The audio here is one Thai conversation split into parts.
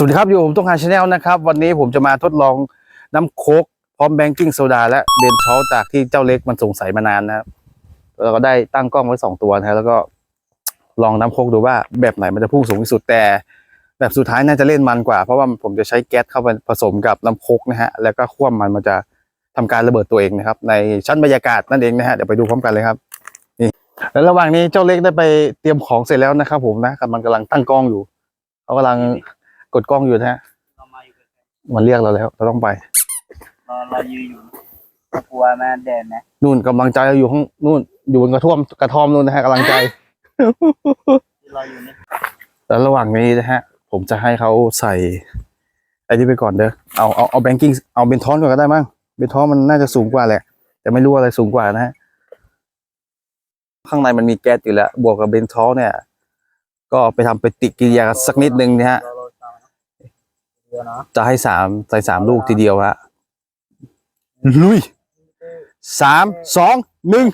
สวัสดีครับอยู่ผมต้องหาชาแนลนะครับ วันนี้ผมจะมาทดลองน้ำโคกพร้อมแบงกิ้งโซดาและเบนชอลจากที่เจ้าเล็กมันสงสัยมานานนะครับแล้วก็ได้ตั้งกล้องไว้สองตัวนะแล้วก็ลองน้ำโคกดูว่าแบบไหนมันจะพุ่งสูงที่สุดแต่ แบบสุดท้ายน่าจะเล่นมันกว่า เพราะว่าผมจะใช้แก๊สเข้าไปผสมกับน้ำโคกนะฮะแล้วก็คว่ำมันมันจะทำการระเบิดตัวเองนะครับ ในชั้นบรรยากาศนั่นเองนะฮะเดี๋ยวไปดูพร้อมกันเลยครับนี่แล้วระหว่างนี้เจ้าเล็กได้ไปเตรียมของเสร็จแล้วนะครับ ผมนะกำลังกำลังตั้งกล้องอยู่เขากำลัง กดกล้องอยู่นะฮะเรามาอยู่กันมันเรียกเราแล้ว เราต้องไป เราเรายืนอยู่เรากลัวแม่แดดไหมนู่นกำลังใจอยู่ข้างนู่นอยู่บนกระท่อมกระท่อมนู่นนะฮะกำลังใจ ที่เราอยู่นี่แล้วระหว่างนี้นะฮะ ผมจะให้เขาใส่ไอ้นี่ไปก่อนเด้อเอาเอาเอาแบงกิ้งเอาเบนทอนก่อนก็ได้มั้งเบนทอนมันน่าจะสูงกว่าแหละ แต่ไม่รู้อะไรสูงกว่านะฮะ ข้างในมันมีแก๊สอยู่แล้ว บวกกับเบนทอนเนี่ย ก็ไปทำปฏิกิริยาสักนิดนึงนะฮะ เรา จะให้สามใส่สามลูกทีเดียวฮะลุยสามสองหนึ่ง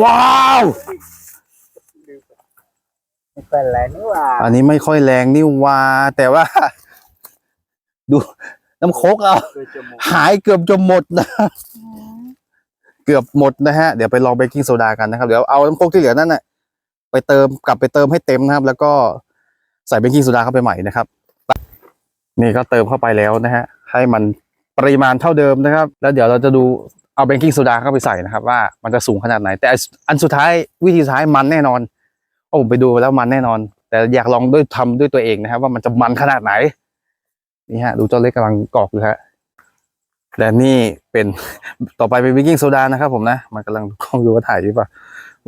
ว้าวไม่เป็นไรนี่หว่าอันนี้ไม่ค่อยแรงนี่วาแต่ว่า ดู น้ำโคกเอาคือจมูกหายเกือบจะหมดนะ เกือบหมดนะฮะ เดี๋ยวไปลองเบกกิ้งโซดากันนะครับ เดี๋ยวเอาน้ำโคกที่เหลือนั่นน่ะไปเติมกลับไปเติมให้เต็มนะครับ แล้วก็ ใส่เบกกิ้งโซดาเข้าไปใหม่นะครับ นี่ก็เติมเข้าไปแล้วนะฮะให้มันปริมาณเท่าเดิมนะครับ แล้วเดี๋ยวเราจะดูเอาเบกกิ้งโซดาเข้าไปใส่นะครับ ว่ามันจะสูงขนาดไหน แต่อันสุดท้ายวิธีสุดท้ายมันแน่นอนเพราะผมไปดูแล้วมันแน่นอน แต่อยากลองด้วยทำด้วยตัวเองนะครับ ว่ามันจะมันขนาดไหนนี่ฮะ ดูเจ้าเล็กกำลังกรอกอยู่ฮะและนี่เป็นต่อไปเป็นวิกกิ้งโซดานะครับผมนะมันกำลังกล้องดูว่าถ่ายดีป่ะ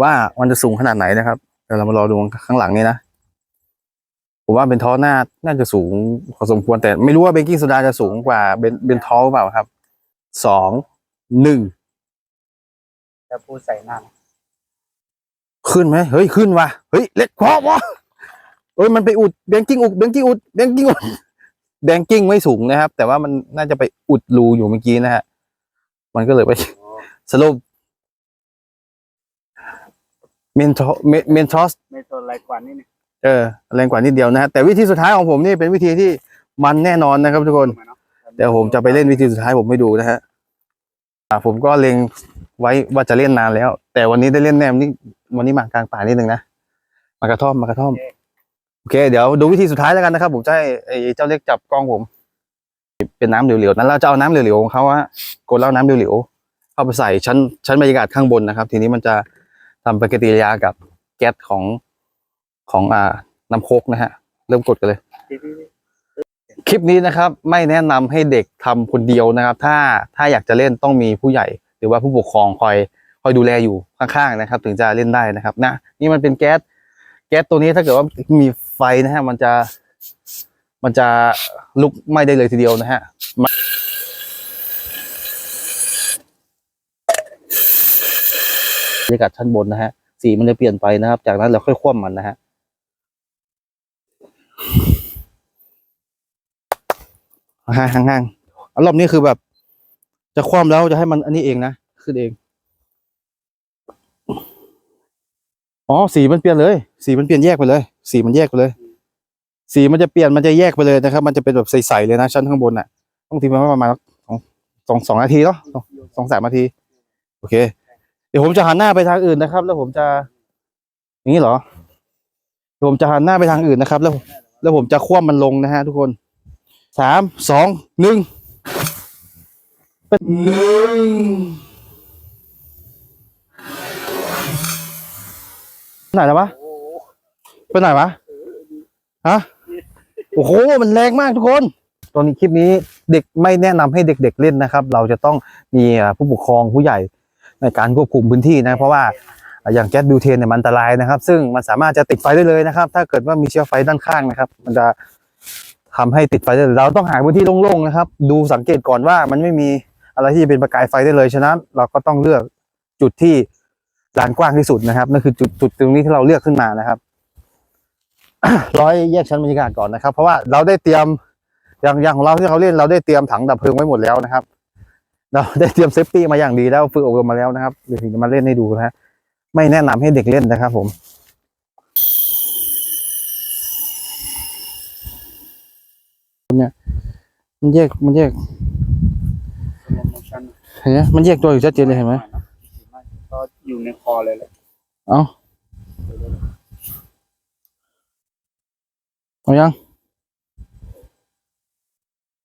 ว่ามันจะสูงขนาดไหนนะครับเดี๋ยวเรามารอดูข้างหลังนี่นะ ผมว่าเบนทอหน้าน่าจะสูงพอสมควรแต่ไม่รู้ว่าเบกกิ้งโซดาจะสูงกว่าเบนเบนทอหรือเปล่าครับสองหนึ่งจะพูดใส่หน้าขึ้นไหมเฮ้ยขึ้นว่ะเฮ้ยเล็กพอวะเอ้ยมันไปอุดแบงกิ้งอุดแบงกิ้งอุดแบงกิ้งอุดแบงกิ้งไม่สูงนะครับ แต่ว่ามันน่าจะไปอุดรูอยู่เมื่อกี้นะฮะมันก็เลยไปสรุปเมนทอเมนทอสไม่ตัวอะไรกว่านี่นี่ เออแรงกว่านิดเดียวนะฮะแต่วิธีสุดท้ายของผมนี่เป็นวิธีที่มันแน่นอนนะครับทุกคนเดี๋ยวผมจะไปเล่นวิธีสุดท้ายผมไม่ดูนะฮะอ่าผมก็เล็งไว้ว่าจะเล่นนานแล้ว แต่วันนี้ได้เล่นแน่วันนี้วันนี้มากลางป่านิดนึงนะมากระท่อมมากระท่อมโอเค เดี๋ยวดูวิธีสุดท้ายแล้วกันนะครับผมจะให้ไอ้เจ้าเล็กจับกล้องผม เป็นน้ำเหลวๆนั้นเราจะเอาน้ำเหลวๆของเขาฮะกดแล้วน้ำเหลวๆเข้าไปใส่ชั้นชั้นบรรยากาศข้างบนนะครับ ทีนี้มันจะทำปฏิกิริยากับแก๊สของ ของอ่าน้ำโคกนะฮะ เริ่มกดกันเลยพี่พี่พี่คลิปนี้นะครับ ไม่แนะนำให้เด็กทำคนเดียวนะครับ ถ้าถ้าอยากจะเล่นต้องมีผู้ใหญ่ หรือว่าผู้ปกครองคอยคอยดูแลอยู่ข้างๆนะครับ ถึงจะเล่นได้นะครับ นะ นี่มันเป็นแก๊สแก๊สตัวนี้ถ้าเกิดว่ามีไฟนะฮะมันจะ มันจะลุกไหม้ได้เลยทีเดียวนะฮะมาบรรยากาศชั้นบนนะฮะสีมันจะเปลี่ยนไปนะครับ จากนั้นเราค่อยคว่ำมันนะฮะ ห่างห่างห่างๆอารมณ์นี้คือแบบ จะคว่ำแล้วจะให้มันอันนี้เองนะขึ้นเอง อ๋อสีมันเปลี่ยนเลย สีมันเปลี่ยนแยกไปเลย สีมันแยกไปเลย สีมันจะเปลี่ยนมันจะแยกไปเลยนะครับ มันจะเป็นแบบใสๆเลยนะชั้นข้างบนน่ะต้องทิ้งไว้ประมาณสองสองสองนาทีเนาะสองสองสามนาที โอเค เดี๋ยวผมจะหันหน้าไปทางอื่นนะครับ แล้วผมจะ อย่างนี้เหรอเดี๋ยวผมจะหันหน้าไปทางอื่นนะครับ แล้ว แล้วผมจะคว่ำมันลงนะฮะทุกคนสามสองหนึ่งเป็นหนึ่งไหนแล้ววะไปไหนวะฮะโอ้โหมันแรงมากทุกคนตอนนี้คลิปนี้เด็กไม่แนะนำให้เด็ก ๆ เล่นนะครับ เราจะต้องมีผู้ปกครองผู้ใหญ่ในการควบคุมพื้นที่นะ เพราะว่า อย่างแก๊สบิวเทนเนี่ยมันอันตรายนะครับ ซึ่งมันสามารถจะติดไฟได้เลยนะครับ ถ้าเกิดว่ามีเชื้อไฟด้านข้างนะครับ มันจะทำให้ติดไฟได้เลยเราต้องหาพื้นที่โล่งๆนะครับ ดูสังเกตก่อนว่ามันไม่มีอะไรที่จะเป็นประกายไฟได้เลยฉะนั้น เราก็ต้องเลือกจุดที่ลานกว้างที่สุดนะครับนั่นคือจุดจุดตรงนี้ที่เราเลือกขึ้นมานะครับร้อยแยกชั้นบรรยากาศก่อนนะครับ เพราะว่าเราได้เตรียมอย่างอย่างของเราที่เขาเล่นเราได้เตรียมถังดับเพลิงไว้หมดแล้วนะครับ เราได้เตรียมเซฟตี้มาอย่างดีแล้วฝึกอบรมมาแล้วนะครับเดี๋ยวถึงจะมาเล่นให้ดูนะฮะ ไม่แนะนำให้เด็กเล่นนะครับผมมันแยกมันแยกโปรโมชั่นเห็นไหมมันแยกตัวอยู่ชัดเจนเลยเห็นไหมก็อยู่ในคอเลยแหละเอาเอายัง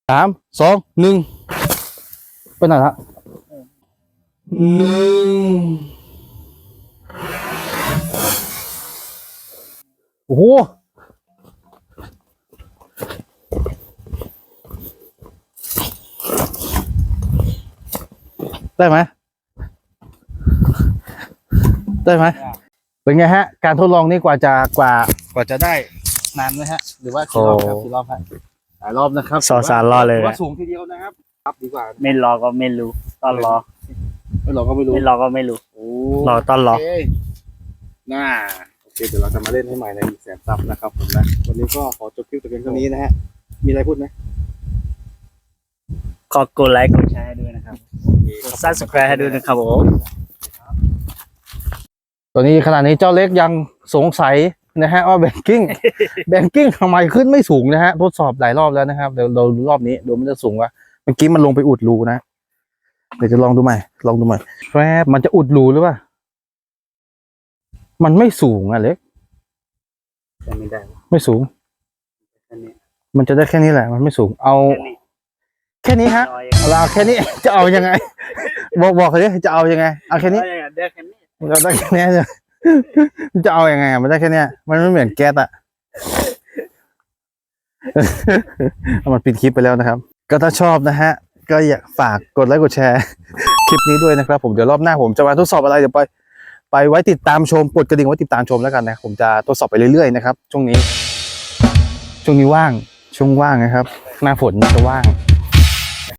สามสองหนึ่งไปไหนละหนึ่ง โอ้โหได้ไหมได้ไหมเป็นไงฮะ การทดลองนี่กว่าจะกว่ากว่าจะได้นานไหมฮะ หรือว่ากี่รอบครับโอ้กี่รอบฮะหลายรอบนะครับสองสามรอบเลยถืว่าสูงทีเดียวนะครับครับดีกว่าไม่รอก็ไม่รู้ตอนรอไม่เราก็ไม่รู้ไม่รอก็ไม่รู้โอ้รอต้อนรอโเคน่าโอ เคเดี๋ยวเราจะมาเล่นให้ใหม่ในอีกแสนซับนะครับผมนะ วันนี้ก็ขอจบคลิปแต่เพียงเท่านี้นะฮะ มีอะไรพูดไหมก็กดไลค์กดแชร์ให้ด้วยนะครับกด subscribe ให้ด้วยนะครับผมตอนนี้ขณะนี้เจ้าเล็กยังสงสัยนะฮะว่าแบงกิ้งแบงกิ้งทำไมขึ้นไม่สูงนะฮะทดสอบหลายรอบแล้วนะครับเดี๋ยวเราดูรอบนี้ดูมันจะสูงวะเมื่อกี้มันลงไปอุดรูนะเดี๋ยวจะลองดูใหม่ลองดูใหม่แวบมันจะอุดรูหรือเปล่า มันไม่สูงอะเล็กแต่ไม่ได้ไม่สูง แค่นี้มันจะได้แค่นี้แหละ มันไม่สูง เอา แค่นี้แค่นี้ฮะรอยังเราเอาแค่นี้ จะเอายังไง บอกบอกเขาดิจะเอายังไง เอาแค่นี้รอยังได้แค่นี้เราได้แค่นี้เลยจะเอายังไงอะมันได้แค่เนี้ยมันไม่เหมือนแก๊สอะมันปิดคลิปไปแล้วนะครับ ก็ถ้าชอบนะฮะ ก็อยากฝากกดไลค์กดแชร์ คลิปนี้ด้วยนะครับ ผมเดี๋ยวรอบหน้าผมจะมาทดสอบอะไรเดี๋ยวไป ไปไว้ติดตามชมกดกระดิ่งไว้ติดตามชมแล้วกันนะผมจะทดสอบไปเรื่อยๆนะครับช่วงนี้ ช่วงนี้ว่างช่วงว่างนะครับ หน้าฝนจะว่าง